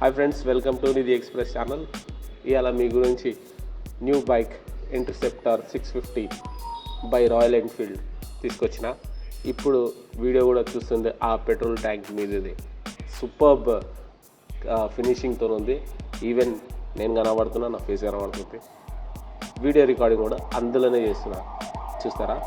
Hi friends welcome to Nidhi express channel ఇవాళ మీ గురించి new bike Interceptor six fifty by Royal Enfield తీసుకొచ్చిన. ఇప్పుడు వీడియో కూడా చూస్తుంది ఆ పెట్రోల్ ట్యాంక్ మీదది. సూపర్బ్ ఫినిషింగ్తో ఉంది. ఈవెన్ నేను కనబడుతున్నా నా ఫేస్ కనబడుతుంది. వీడియో రికార్డింగ్ కూడా అందులోనే చేస్తున్నా. చూస్తారా?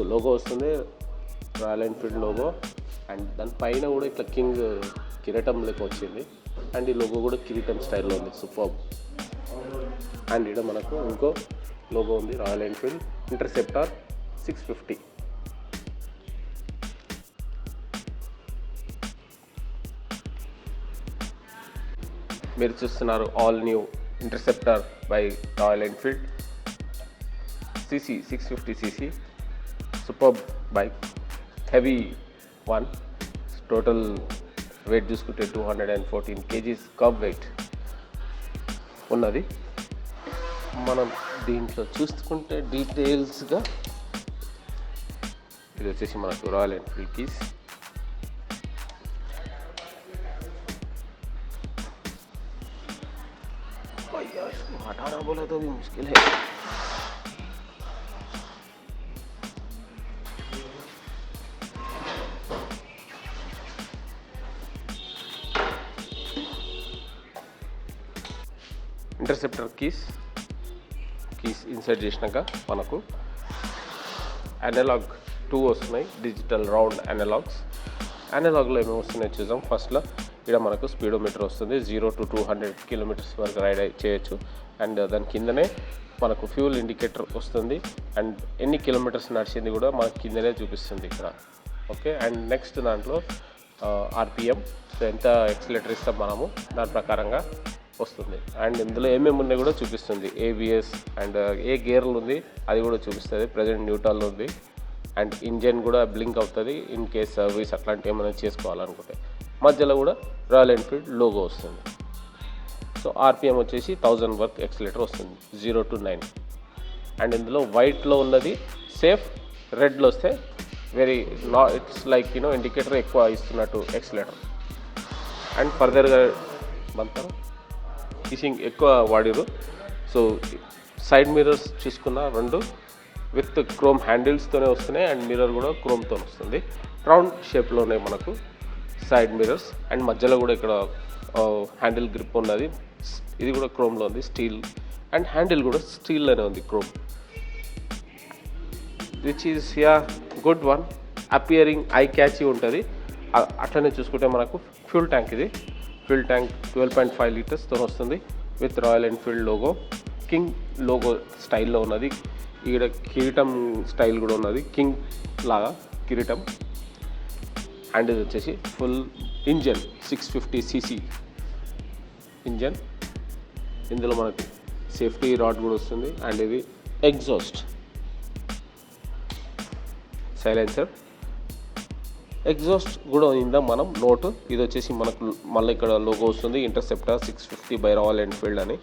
లోగో వస్తుంది రాయల్ ఎన్ఫీల్డ్ లోగో అండ్ దాని పైన కూడా ఇట్లా కింగ్ కిరీటం లెక్క వచ్చింది. అండ్ ఈ లోగో కూడా కిరీటం స్టైల్లో ఉంది సూపర్ అండ్ ఇక్కడ మనకు ఇంకో లోగో ఉంది Royal Enfield interceptor six fifty మీరు చూస్తున్నారు all new interceptor by Royal Enfield CC six fifty CC super bike heavy one total weight చూసుకుంటే two hundred and fourteen kgs cup weight ఉన్నది మనం దీంట్లో చూసుకుంటే డీటెయిల్స్గా ఇది వచ్చేసి మనకు రాయల్ ఎన్ఫీల్డ్ కీస్ भैया इसको हटाना बोला तो भी मुश्किल है ఇంటర్సెప్టర్ కీస్ కీస్ ఇన్సర్ట్ చేసినాక మనకు అనలాగ్ టూ వస్తున్నాయి డిజిటల్ రౌండ్ అనలాగ్స్ అనలాగ్లో ఏమేమి వస్తున్నాయి చూద్దాం. ఫస్ట్లో ఇక్కడ మనకు స్పీడోమీటర్ వస్తుంది. Zero to two hundred kilometres వరకు రైడ్ చేయొచ్చు. అండ్ దాని కిందనే మనకు ఫ్యూల్ ఇండికేటర్ వస్తుంది. అండ్ ఎన్ని కిలోమీటర్స్ నడిచింది కూడా మనకు కిందనే చూపిస్తుంది ఇక్కడ. ఓకే అండ్ నెక్స్ట్ దాంట్లో ఆర్పిఎం సో ఎంత ఎక్సలేటర్ ఇస్తాం మనము? దాని ప్రకారంగా వస్తుంది. అండ్ ఇందులో ఏమేమి ఉన్నాయి కూడా చూపిస్తుంది. ఏబిఎస్ అండ్ uh, ఏ గేర్లు ఉంది అది కూడా చూపిస్తుంది. ప్రజెంట్ న్యూట్రల్ ఉంది. అండ్ ఇంజన్ కూడా బ్లింక్ అవుతుంది. ఇన్ కేస్ సర్వీస్ అట్లాంటి ఏమైనా చేసుకోవాలనుకుంటే. మధ్యలో కూడా రాయల్ ఎన్ఫీల్డ్ లోగో వస్తుంది. సో ఆర్పిఎం వచ్చేసి థౌజండ్ వర్క్ ఎక్సలేటర్ వస్తుంది. జీరో టు నైన్ అండ్ ఇందులో వైట్లో ఉన్నది సేఫ్ రెడ్లో వస్తే వెరీ నా ఇట్స్ లైక్ యూనో ఇండికేటర్ ఎక్కువ ఇస్తున్నట్టు ఎక్సలేటర్ అండ్ ఫర్దర్గా బంతారు? ఫిషింగ్ ఎక్కువ వాడిరు సో సైడ్ మిర్రర్స్ చూసుకున్న రెండు విత్ క్రోమ్ హ్యాండిల్స్తోనే వస్తున్నాయి అండ్ మిర్రర్ కూడా క్రోమ్తో వస్తుంది. రౌండ్ షేప్లోనే మనకు సైడ్ మిర్రర్స్ అండ్ మధ్యలో కూడా ఇక్కడ హ్యాండిల్ గ్రిప్ ఉన్నది. ఇది కూడా క్రోమ్లో ఉంది స్టీల్ అండ్ హ్యాండిల్ కూడా స్టీల్లోనే ఉంది chrome. Which is a good one. Appearing eye catch ఉంటుంది. అట్లనే చూసుకుంటే మనకు ఫ్యూల్ ట్యాంక్ ఇది. Fuel tank twelve point five లీటర్స్తో వస్తుంది with Royal Enfield logo. King logo స్టైల్లో ఉన్నది. ఇక్కడ కిరీటం స్టైల్ కూడా ఉన్నది. కింగ్ లాగా కిరీటం. అండ్ ఇది వచ్చేసి full engine six fifty CC engine. ఇందులో మనకి సేఫ్టీ రాడ్ కూడా వస్తుంది. అండ్ ఇది ఎగ్జాస్ట్. సైలెన్సర్. ఎగ్జాస్ట్ కూడా ఉందా మనం? నోట్. ఇది వచ్చేసి మనకు మళ్ళీ ఇక్కడ లోగో వస్తుంది. Interceptor six fifty by Royal Enfield అని.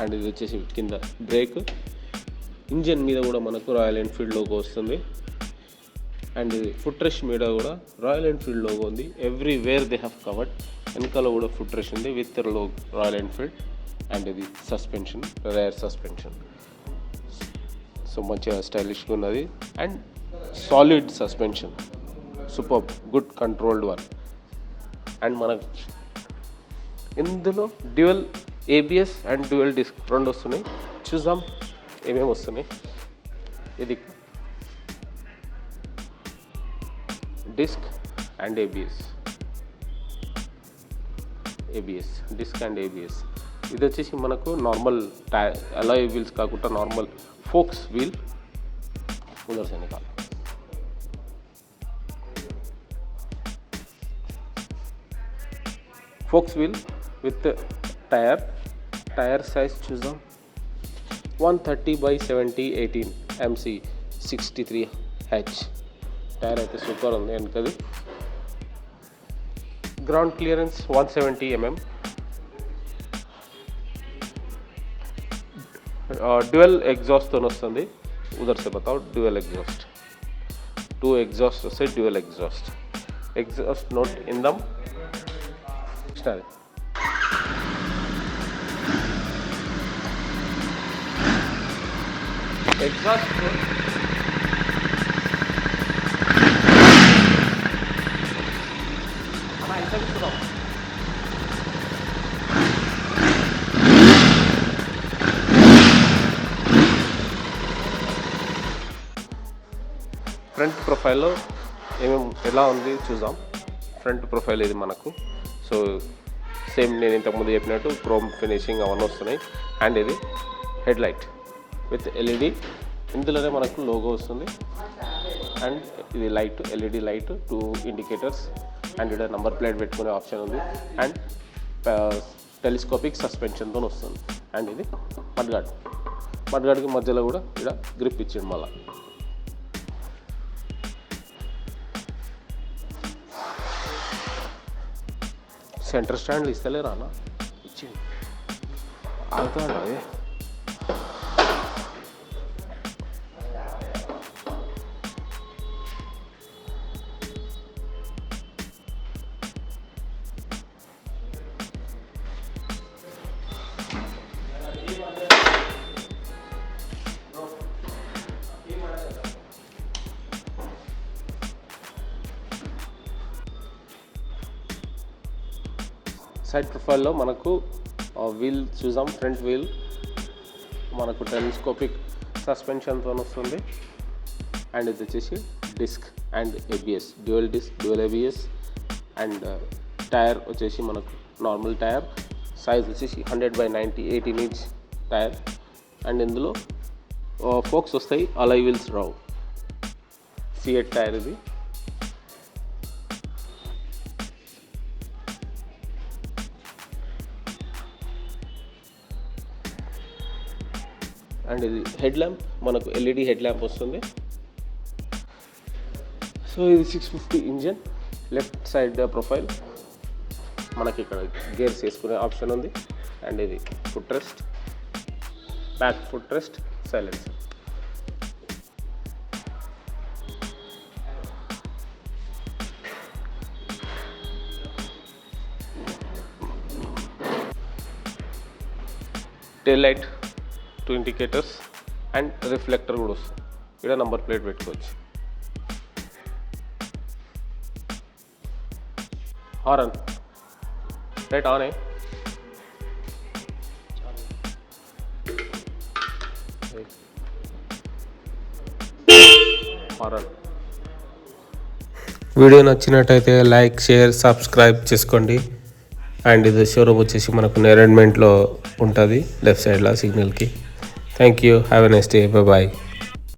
అండ్ ఇది వచ్చేసి కింద బ్రేక్. ఇంజన్ మీద కూడా మనకు రాయల్ ఎన్ఫీల్డ్ లోగో వస్తుంది. అండ్ ఇది ఫుట్ రెష్ మీద కూడా రాయల్ ఎన్ఫీల్డ్ లోగో ఉంది. Everywhere they have covered వెనకాల కూడా ఫుట్ రెష్ ఉంది విత్లో రాయల్ ఎన్ఫీల్డ్ అండ్ ఇది సస్పెన్షన్ రేర్ సస్పెన్షన్ సో మంచిగా స్టైలిష్గా ఉన్నది. And solid suspension super good controlled one and మనకు ఇందులో dual ABS and dual disc రెండు వస్తున్నాయి. చూద్దాం ఏమేమి వస్తున్నాయి. ఇది disc and ABS ABS disc and ABS ఇది వచ్చేసి మనకు నార్మల్ టై అలాయ్ వీల్స్ కాకుండా నార్మల్ ఫోక్స్ వీల్ ఉదర్ కాదు spokes wheel with tyre tyre size చూద్దాం one thirty by seventy eighteen MC sixty three H tyre అయితే సూపర్ ఉంది వెనుకది. Ground clearance one seventy mm dual ఎగ్జాస్ట్తో వస్తుంది. ఉదర్ సే బతావు డ్యువెల్ ఎగ్జాస్ట్ టూ ఎగ్జాస్ట్ వస్తే డ్యువెల్ ఎగ్జాస్ట్ ఎగ్జాస్ట్ నోట్ ఇందం దమ్ అది ఎగ్జాస్ట్ ఫ్రంట్ ప్రొఫైల్లో ఏమేమి ఎలా ఉంది చూద్దాం. ఫ్రంట్ ప్రొఫైల్ ఇది మనకు. సో సేమ్ నేను ఇంతకుముందు చెప్పినట్టు క్రోమ్ ఫినిషింగ్ అవన్నీ వస్తున్నాయి. అండ్ ఇది హెడ్ లైట్ విత్ ఎల్ఈడి. ఇందులోనే మనకు లోగో వస్తుంది. అండ్ ఇది light LED light two indicators. And ఇక్కడ నంబర్ ప్లేట్ పెట్టుకునే ఆప్షన్ ఉంది. అండ్ టెలిస్కోపిక్ సస్పెన్షన్తో వస్తుంది. అండ్ ఇది మడ్గాడ్ మడ్గాడ్కి మధ్యలో కూడా ఇక్కడ గ్రిప్ ఇచ్చిండు మళ్ళీ. సెంటర్ స్టాండ్లు ఇస్తలేరా అన్న? ఇచ్చిండు. ఆగుతాడా సైడ్ ప్రొఫైల్లో మనకు వీల్ చూసాం ఫ్రంట్ వీల్. మనకు టెలిస్కోపిక్ సస్పెన్షన్తో వస్తుంది. అండ్ ఇది వచ్చేసి disc and ABS dual disc dual ABS and tyre వచ్చేసి మనకు నార్మల్ టైర్. సైజ్ వచ్చేసి hundred by ninety eighteen inch tyre. And ఇందులో ఫోక్స్ వస్తాయి అలై వీల్స్ రావు. సిఎట్ టైర్ ఇది. అండ్ ఇది హెడ్ ల్యాంప్ మనకు ఎల్ఈడి హెడ్ ల్యాంప్ వస్తుంది. సో ఇది six fifty engine left side profile. మనకి ఇక్కడ గేర్స్ వేసుకునే ఆప్షన్ ఉంది. అండ్ ఇది rest back foot rest silence tail light two indicators and reflector కూడా వస్తుంది. ఇక్కడ నంబర్ ప్లేట్ పెట్టుకోవచ్చు. Horn right on horn video నచ్చినట్టయితే లైక్ షేర్ సబ్స్క్రైబ్ చేసుకోండి. అండ్ ఇది షోరూమ్ వచ్చేసి మనకు నేరెడ్మెంట్లో ఉంటుంది లెఫ్ట్ సైడ్లో సిగ్నల్కి Thank you. Have a nice day. Bye bye.